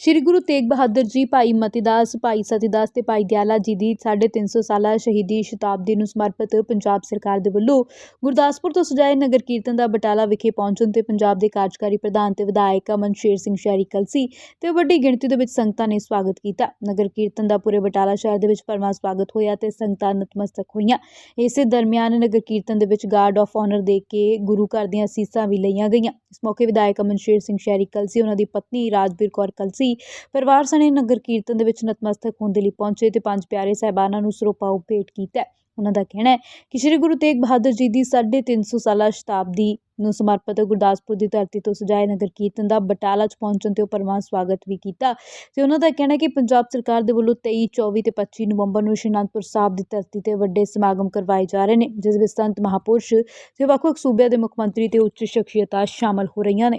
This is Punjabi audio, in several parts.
ਸ਼੍ਰੀ ਗੁਰੂ ਤੇਗ ਬਹਾਦਰ ਜੀ ਭਾਈ ਮਤੀਦਾਸ, ਭਾਈ ਸਤੀਦਾਸ ਤੇ ਭਾਈ ਦਿਆਲਾ ਜੀ ਦੀ 350 ਸਾਲਾ ਸ਼ਹੀਦੀ ਸ਼ਤਾਬਦੀ ਨੂੰ ਸਮਰਪਿਤ ਪੰਜਾਬ ਸਰਕਾਰ ਦੇ ਵੱਲੋਂ ਗੁਰਦਾਸਪੁਰ ਤੋਂ ਸਜਾਏ ਨਗਰ ਕੀਰਤਨ ਦਾ ਬਟਾਲਾ ਵਿਖੇ ਪਹੁੰਚਣ ਤੇ ਪੰਜਾਬ ਦੇ ਕਾਰਜਕਾਰੀ ਪ੍ਰਧਾਨ ਤੇ ਵਿਧਾਇਕ ਅਮਨ ਸ਼ੇਰ ਸਿੰਘ ਸ਼ਹਿਰੀ ਕਲਸੀ ਤੇ ਵੱਡੀ ਗਿਣਤੀ ਦੇ ਵਿੱਚ ਸੰਗਤਾਂ ਨੇ ਸਵਾਗਤ ਕੀਤਾ। ਨਗਰ ਕੀਰਤਨ ਦਾ ਪੂਰੇ ਬਟਾਲਾ ਸ਼ਹਿਰ ਦੇ ਵਿੱਚ ਭਰਵਾਂ ਸਵਾਗਤ ਹੋਇਆ ਤੇ ਸੰਗਤਾਂ ਨਤਮਸਤਕ ਹੋਈਆਂ। ਇਸੇ ਦਰਮਿਆਨ ਨਗਰ ਕੀਰਤਨ ਦੇ ਵਿੱਚ ਗਾਰਡ ਆਫ ਆਨਰ ਦੇ ਕੇ ਗੁਰੂ ਘਰ ਦੀਆਂ ਸੀਸਾਂ ਵੀ ਲਈਆਂ ਗਈਆਂ। ਇਸ ਮੌਕੇ ਵਿਧਾਇਕ ਅਮਨ ਸ਼ੇਰ ਸਿੰਘ ਸ਼ਹਿਰੀ ਕਲਸੀ, ਉਹਨਾਂ ਦੀ ਪਤਨੀ ਰਾਜਵੀਰ ਕੌਰ ਕਲਸੀ ਪਰਿਵਾਰ ਸਣੇ ਨਗਰ ਕੀਰਤਨ ਦੇ ਵਿੱਚ ਨਤਮਸਤਕ ਹੋਣ ਦੇ ਲਈ ਪਹੁੰਚੇ ਤੇ ਪੰਜ ਪਿਆਰੇ ਸਾਹਿਬਾਨਾਂ ਨੂੰ ਸਰੋਪਾ ਭੇਟ ਕੀਤਾ ਉਹਨਾਂ ਦਾ ਕਹਿਣਾ ਹੈ ਕਿ ਸ੍ਰੀ ਗੁਰੂ ਤੇਗ ਬਹਾਦਰ ਜੀ ਦੀ 350 ਸਾਲਾ ਸ਼ਤਾਬਦੀ ਨੂੰ ਸਮਰਪਿਤ ਗੁਰਦਾਸਪੁਰ ਦੀ ਧਰਤੀ ਤੋਂ ਸਜਾਏ ਨਗਰ ਕੀਰਤਨ ਦਾ ਬਟਾਲਾ 'ਚ ਪਹੁੰਚਣ ਤੇ ਉਹ ਪਰਮਾਨ ਸਵਾਗਤ ਵੀ ਕੀਤਾ ਤੇ ਉਹਨਾਂ ਦਾ ਕਹਿਣਾ ਹੈ ਕਿ ਪੰਜਾਬ ਸਰਕਾਰ ਦੇ ਵੱਲੋਂ 23 24 ਤੇ 25 ਨਵੰਬਰ ਨੂੰ ਸ਼੍ਰੀ ਅਨੰਦਪੁਰ ਸਾਹਿਬ ਦੀ ਧਰਤੀ ਤੇ ਵੱਡੇ ਸਮਾਗਮ ਕਰਵਾਏ ਜਾ ਰਹੇ ਨੇ, ਜਿਸ ਵਿੱਚ ਸੰਤ ਮਹਾਪੁਰਸ਼ ਤੇ ਵੱਖ-ਵੱਖ ਸੂਬਿਆਂ ਦੇ ਮੁੱਖ ਮੰਤਰੀ ਤੇ ਉੱਚ ਸ਼ਖਸੀਅਤਾਂ ਸ਼ਾਮਲ ਹੋ ਰਹੀਆਂ ਨੇ।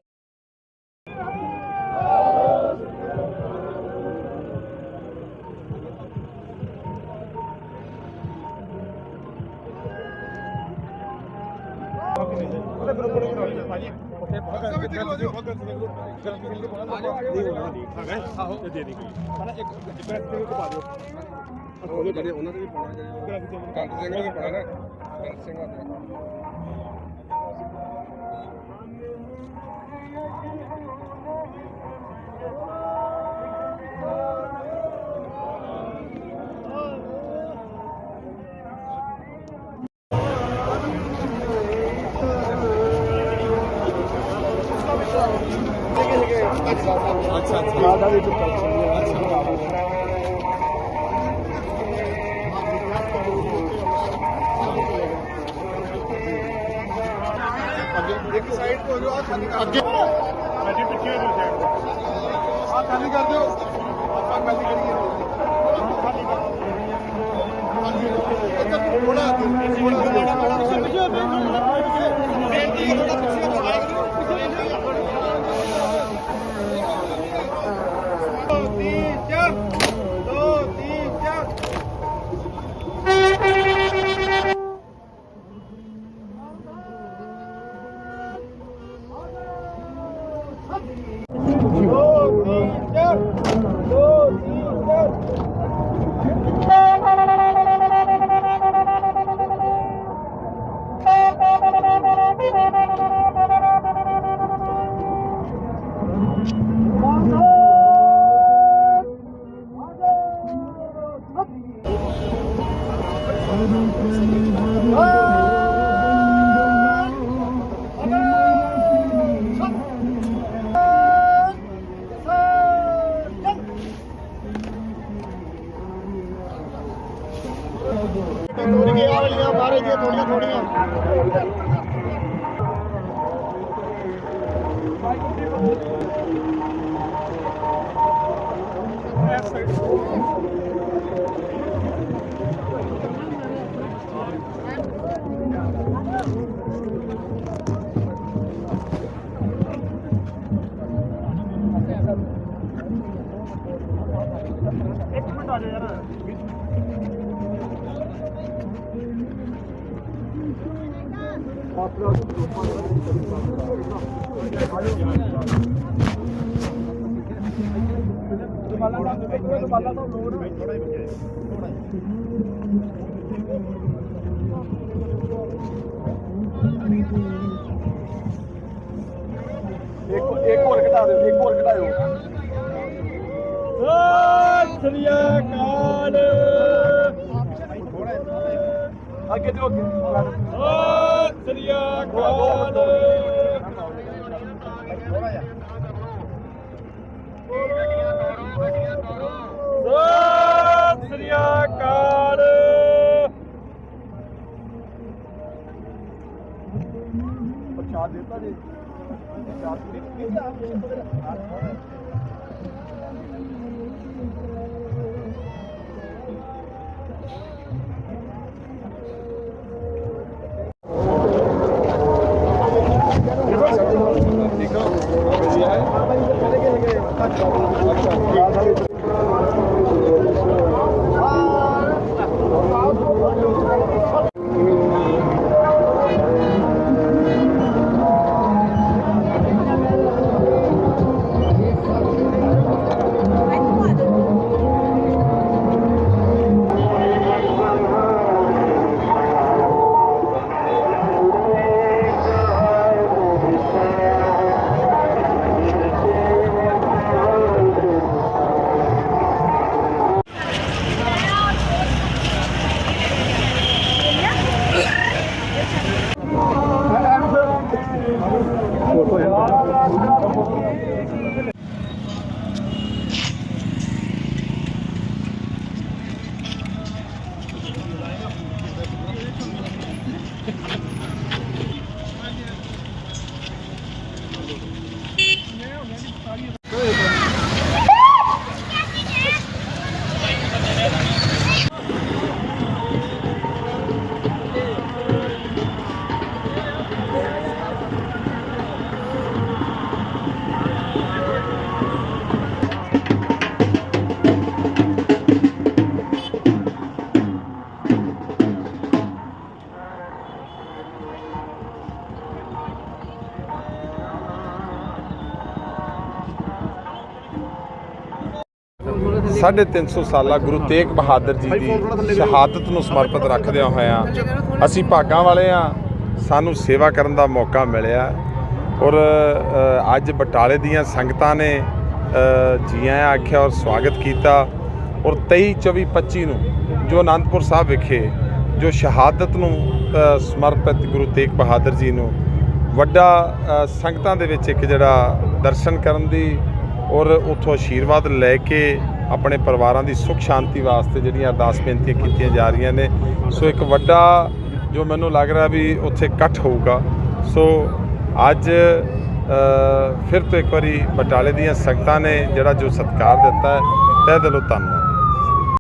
ਉਹਦੇ ਬੜੇ ਉਹਨਾਂ ਦੇ ਵੀ ਪਾਉਣਾ ਚਾਹੀਦਾ ਕੰਟ ਸਿੰਘ ਦੇ ਵੀ ਪਾਉਣਾ ਨਾ ਕੰਟ ਸਿੰਘ ਦਾ ਅੱਛਾ ਅੱਛਾ ਦਾ ਵੀ ਅੱਗੇ ਇੱਕ ਸਾਈਡ ਤੋਂ ਜੋ ਆ ਖਾਲੀ ਕਰ ਅੱਗੇ ਅਜੇ ਪਿੱਛੇ ਹੋ ਸਾਈਡ ਆ ਖਾਲੀ ਕਰ ਦਿਓ ਆਪਾਂ ਖਾਲੀ ਦੋ ਤਿੰਨ ਚਾਰ ਦੋ ਆ ਵਾਲੀਆਂ ਬਾਹਰ ਜੇ ਥੋੜੀਆਂ ਥੋੜੀਆਂ ਇੱਕ ਮਿੰਟ ਆ ਜਾ ਯਾਰ। ਇੱਕ ਇੱਕ ਹੋਰ ਘਟਾ ਦਿਓ ਇੱਕ ਹੋਰ ਘਟਾਇਓ। ਸਤਿ ਸ੍ਰੀ ਅਕਾਲ। ਅੱਗੇ ਦਿਓ ਅੱਗੇ। ਸਤਿ ਸ੍ਰੀ ਅਕਾਲ। ਸਤਿ ਸ੍ਰੀ ਅਕਾਲ। ਪ੍ਰਸ਼ਾਦ ਦਿੱਤਾ 350 ਸਾਲਾ ਗੁਰੂ ਤੇਗ ਬਹਾਦਰ ਜੀ ਦੀ ਸ਼ਹਾਦਤ ਨੂੰ ਸਮਰਪਿਤ ਰੱਖਦਿਆਂ ਹੋਇਆਂ ਅਸੀਂ ਭਾਗਾਂ ਵਾਲੇ ਆ। ਸਾਨੂੰ ਸੇਵਾ ਕਰਨ ਦਾ ਮੌਕਾ ਮਿਲਿਆ। ਔਰ ਅੱਜ ਬਟਾਲੇ ਦੀਆਂ ਸੰਗਤਾਂ ਨੇ ਜੀਆਂ ਆਖਿਆ ਔਰ ਸਵਾਗਤ ਕੀਤਾ। ਔਰ 23 24 25 ਨੂੰ ਜੋ ਆਨੰਦਪੁਰ ਸਾਹਿਬ ਵਿਖੇ ਜੋ ਸ਼ਹਾਦਤ ਨੂੰ ਸਮਰਪਿਤ ਗੁਰੂ ਤੇਗ ਬਹਾਦਰ ਜੀ ਨੂੰ ਵੱਡਾ ਸੰਗਤਾਂ ਦੇ ਵਿੱਚ ਇੱਕ ਜਿਹੜਾ ਦਰਸ਼ਨ ਕਰਨ ਦੀ ਔਰ ਉੱਥੋਂ ਆਸ਼ੀਰਵਾਦ ਲੈ ਕੇ ਆਪਣੇ ਪਰਿਵਾਰਾਂ ਦੀ ਸੁੱਖ ਸ਼ਾਂਤੀ ਵਾਸਤੇ ਜਿਹੜੀਆਂ ਅਰਦਾਸ ਬੇਨਤੀਆਂ ਕੀਤੀਆਂ ਜਾ ਰਹੀਆਂ ਨੇ। ਸੋ ਇੱਕ ਵੱਡਾ ਜੋ ਮੈਨੂੰ ਲੱਗ ਰਿਹਾ ਵੀ ਉੱਥੇ ਇਕੱਠ ਹੋਊਗਾ। ਸੋ ਅੱਜ ਫਿਰ ਤੋਂ ਇੱਕ ਵਾਰੀ ਬਟਾਲੇ ਦੀਆਂ ਸੰਗਤਾਂ ਨੇ ਜਿਹੜਾ ਜੋ ਸਤਿਕਾਰ ਦਿੱਤਾ ਹੈ, ਤਹਿ ਦਿਲੋਂ ਧੰਨਵਾਦ।